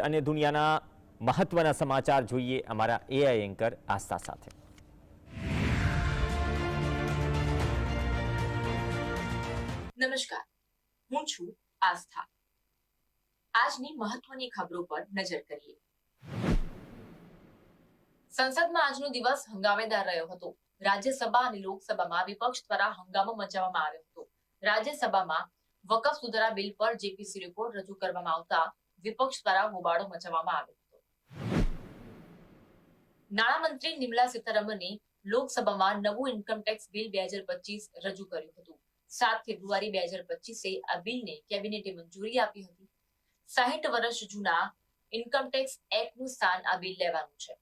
અને દુનિયાના મહત્વના સમાચાર જોઈએ અમારા એઆઈ એન્કર આસ્થા સાથે. નમસ્કાર. હું છું આસ્થા. આજની મહત્વની ખબરો પર નજર કરીએ. સંસદમાં આજનો દિવસ હંગામેદાર રહ્યો હતો. રાજ્યસભા અને લોકસભામાં વિપક્ષ દ્વારા હંગામો મચાવવામાં આવ્યો હતો. રાજ્યસભામાં વકફ સુધારા બિલ પર જેપીસી રિપોર્ટ રજૂ કરવામાં આવતા વિપક્ષ દ્વારા હોબાળો મચાવવામાં આવ્યો હતો. નાણામંત્રી નિર્મલા સીતારમણે લોકસભામાં નવું ઇન્કમ ટેક્સ બિલ બે હજાર પચીસ રજૂ કર્યું હતું. સાત ફેબ્રુઆરી બે હજાર પચીસે આ બિલને કેબિનેટે મંજૂરી આપી હતી. સાહીઠ વર્ષ જૂના ઇન્કમ ટેક્સ એક્ટનું સ્થાન આ બિલ લેવાનું છે.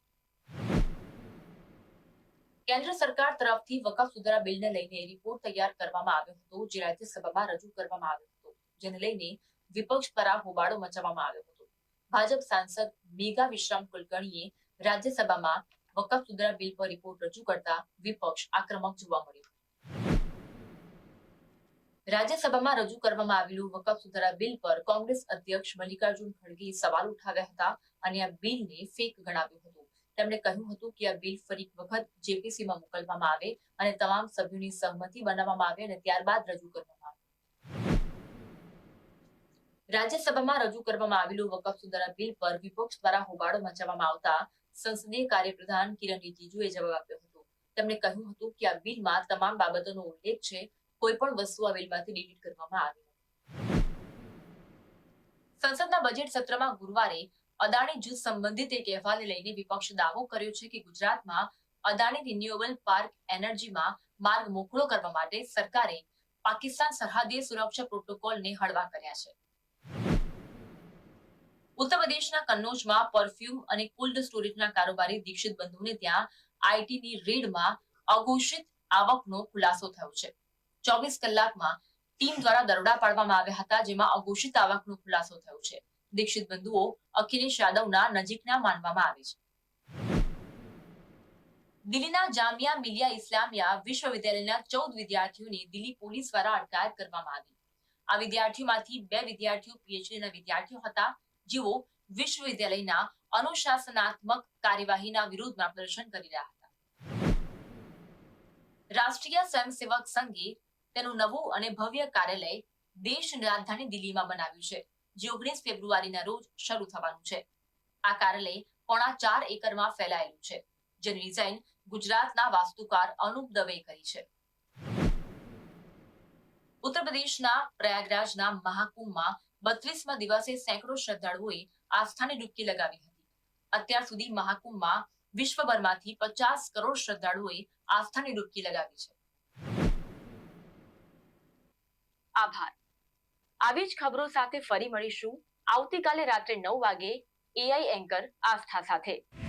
કેન્દ્ર સરકાર તરફથી વકફ સુધારા બિલને લઈને રિપોર્ટ તૈયાર કરવામાં આવ્યો હતો, જે રાજ્યસભામાં રજૂ કરવામાં આવ્યો હતો, જેને લઈને વિપક્ષ દ્વારા હોબાળો મચાવવામાં આવ્યો હતો. ભાજપ સાંસદ મેઘા વિશ્રામ કુલકર્ણીએ રાજ્યસભામાં વકફ સુધારા બિલ પર રિપોર્ટ રજૂ કરતા વિપક્ષ આક્રમક જોવા મળ્યો. રાજ્યસભામાં રજૂ કરવામાં આવેલું વકફ સુધારા બિલ પર કોંગ્રેસ અધ્યક્ષ મલ્લિકાર્જુન ખડગેએ સવાલ ઉઠાવ્યા હતા અને આ બિલને ફેક ગણાવ્યું હતું. તેમણે કહ્યું હતું કે આ બિલ ફરી વખત જેપીસીમાં મોકલવામાં આવે અને તમામ સભ્યોની સહમતિ બનાવવામાં આવે અને ત્યારબાદ રજૂ કરવામાં રાજ્યસભામાં રજૂ કરવામાં આવેલું વકફ સુધારા બિલ પર વિપક્ષ દ્વારા હોબાળો મચાવવામાં આવતા સંસદીય કાર્યપ્રધાન કિરણ રિજિજુએ જવાબ આપ્યો હતો. તેમણે કહ્યું હતું કે આ બિલમાં તમામ બાબતોનો ઉલ્લેખ છે, કોઈ પણ વસ્તુ આ બિલમાંથી ડિલીટ કરવામાં આવી સંસદના બજેટ સત્રમાં ગુરુવારે અદાણી જૂથ સંબંધિત એક અહેવાલને લઈને વિપક્ષ દાવો કર્યો છે કે ગુજરાતમાં અદાણી રિન્યુએબલ પાર્ક એનર્જીમાં માર્ગ મોકળો કરવા માટે સરકારે પાકિસ્તાન સરહદે સુરક્ષા પ્રોટોકોલને હળવા કર્યા છે. ઉત્તર પ્રદેશના કન્નૌજમાં પરફ્યુમ અને કોલ્ડ સ્ટોરેજના કારોબારી દીક્ષિત બંધુને ત્યાં આઈટીની રેડમાં અઘોષિત આવકનો ખુલાસો થયો છે. ચોવીસ કલાકમાં ટીમ દ્વારા દરોડા પાડવામાં આવ્યા હતા, જેમાં અઘોષિત આવકનો ખુલાસો થયો છે. દીક્ષિત બંધુઓ અખિલેશ યાદવના નજીકના માનવામાં આવે છે. દિલ્હીના જામિયા મિલિયા ઇસ્લામિયા વિશ્વવિદ્યાલયના ચૌદ વિદ્યાર્થીઓની દિલ્હી પોલીસ દ્વારા અટકાયત કરવામાં આવી. આ વિદ્યાર્થીઓમાંથી બે વિદ્યાર્થીઓ પીએચડીના વિદ્યાર્થીઓ હતા. જેઓ વિશ્વવિદ્યાલયના અનુશાસનાત્મક કાર્યવાહીના વિરોધમાં પ્રદર્શન કરી રહ્યા હતા. રાષ્ટ્રીય સ્વયંસેવક સંઘે તેનું નવું અને ભવ્ય કાર્યાલય દેશની રાજધાની દિલ્હીમાં બનાવ્યું છે, જે ઓગણીસ ફેબ્રુઆરીના રોજ શરૂ થવાનું છે. આ કાર્યાલય પોણા ચાર એકરમાં ફેલાયેલું છે, જેની ડિઝાઇન ગુજરાતના વાસ્તુકાર અનુપ દવે કરી છે. ઉત્તર પ્રદેશના પ્રયાગરાજના મહાકુંભમાં બત્રીસમાં દિવસે સેંકડો શ્રદ્ધાળુઓએ આસ્થાને ડૂબકી લગાવી હતી. અત્યાર સુધી મહાકુંભમાં વિશ્વભરમાંથી પચાસ કરોડ શ્રદ્ધાળુઓએ આસ્થાની ડૂબકી લગાવી છે. આભાર. આવી જ ખબરો સાથે ફરી મળીશું. આવતીકાલે રાત્રે નવ વાગે એઆઈ એન્કર આસ્થા સાથે.